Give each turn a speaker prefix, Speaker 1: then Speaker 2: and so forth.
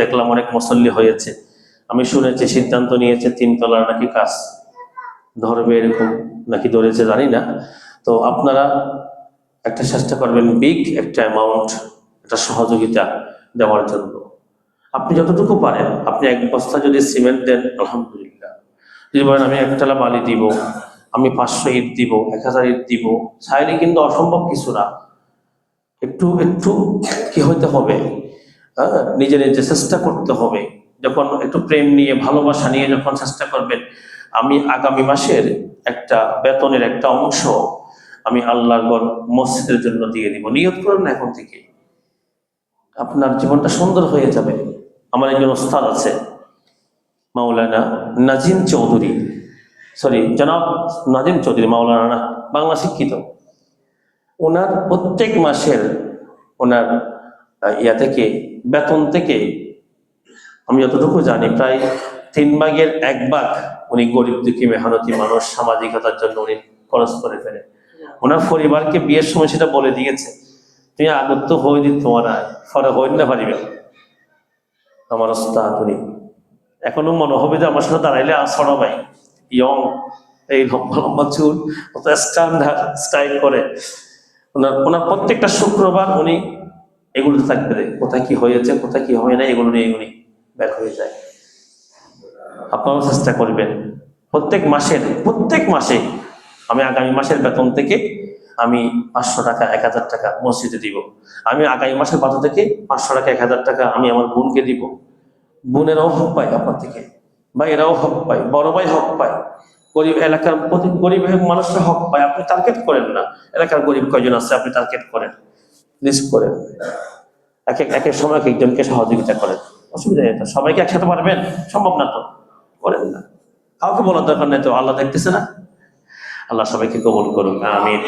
Speaker 1: দেখলাম অনেক মুসল্লি হয়েছে। আমি শুনেছি, সিদ্ধান্ত নিয়েছে তিন তলার নাকি কাজ ধরবে এরকম নাকি ধরেছে, জানি না। তো আপনারা একটা চেষ্টা করবেন বিগ একটা অ্যামাউন্ট একটা সহযোগিতা দেওয়ার জন্য। আপনি যতটুকু পারেন, আপনি এক বস্তা যদি সিমেন্ট দেন, আলহামদুলিল্লাহ। যদি বলেন, আমি একতলা বালি দিব, আমি পাঁচশো ইট দিব, এক হাজার ইট দিব, চাইলে কিন্তু অসম্ভব কিছু না। একটু একটু কি হইতে হবে? হ্যাঁ নিজে নিজে চেষ্টা করতে হবে। যখন একটু প্রেম নিয়ে, ভালোবাসা নিয়ে যখন চেষ্টা করবেন, আমি আগামী মাসের একটা বেতনের একটা অংশ আমি আল্লাহর মসজিদের জন্য দিয়ে দিব। নিয়ত করেন না এখন থেকে। আপনার জীবনটা সুন্দর হয়ে যাবে। আমার একজন ওস্তাদ আছে, মাওলানা নাজিম চৌধুরী। সরি জনাব নাজিম চৌধুরী, মাওলানা বাংলা শিক্ষিত। ওনার প্রত্যেক মাসের ওনার ইয়া থেকে বেতন থেকে। আমি যতটুকু জানি প্রায় তিন ভাগের এক ভাগ উনি গরিব দুঃখী মেহনতি মানুষ সামাজিকতার জন্য উনি খরচ করে ফেলে। ওনার পরিবারকে বিয়ের সময় সেটা বলে দিয়েছে তুমি আগত হয়ে তোমার ফলে হইন না পারিবে। আমার ওস্তাদ উনি এখনও মনে হবে যে আমার সাথে দাঁড়াইলে আসড়া ভাই ইয়ং এই লম্বা লম্বা চুল স্ট্যান্ডার্ড স্টাইল করে। ওনার ওনার প্রত্যেকটা শুক্রবার উনি এগুলোতে থাকবে। কোথায় কি হয়েছে, কোথায় কি হয় না এগুলো নিয়ে উনি বের হয়ে যায়। আপনারাও চেষ্টা করবেন। প্রত্যেক মাসের, প্রত্যেক মাসে আমি আগামী মাসের বেতন থেকে আমি পাঁচশো টাকা, এক হাজার টাকা মসজিদে দিব। আমি আগামী মাসের বাজার থেকে পাঁচশো টাকা, এক হাজার টাকা আমি আমার বোনকে দিব। বোনেরাও হক পায় আপনার থেকে। ভাইয়েরাও হক পায়, বড় ভাই হক পায়। গরিব এলাকার প্রতি গরিব মানুষরা হক পায়। আপনি টার্গেট করেন না। এলাকার গরিব কয়জন আছে, আপনি টার্গেট করেন। লিস্ট করেন। এক এক একের সময় এক একজনকে সহযোগিতা করেন। অসুবিধা নেই সবাইকে একসাথে পারবেন? সম্ভব না তো। করেন না। কাউকে বলার দরকার নেই তো। আল্লাহ দেখতেছে না। আল্লাহ সবাইকে কবল করুন আমিন।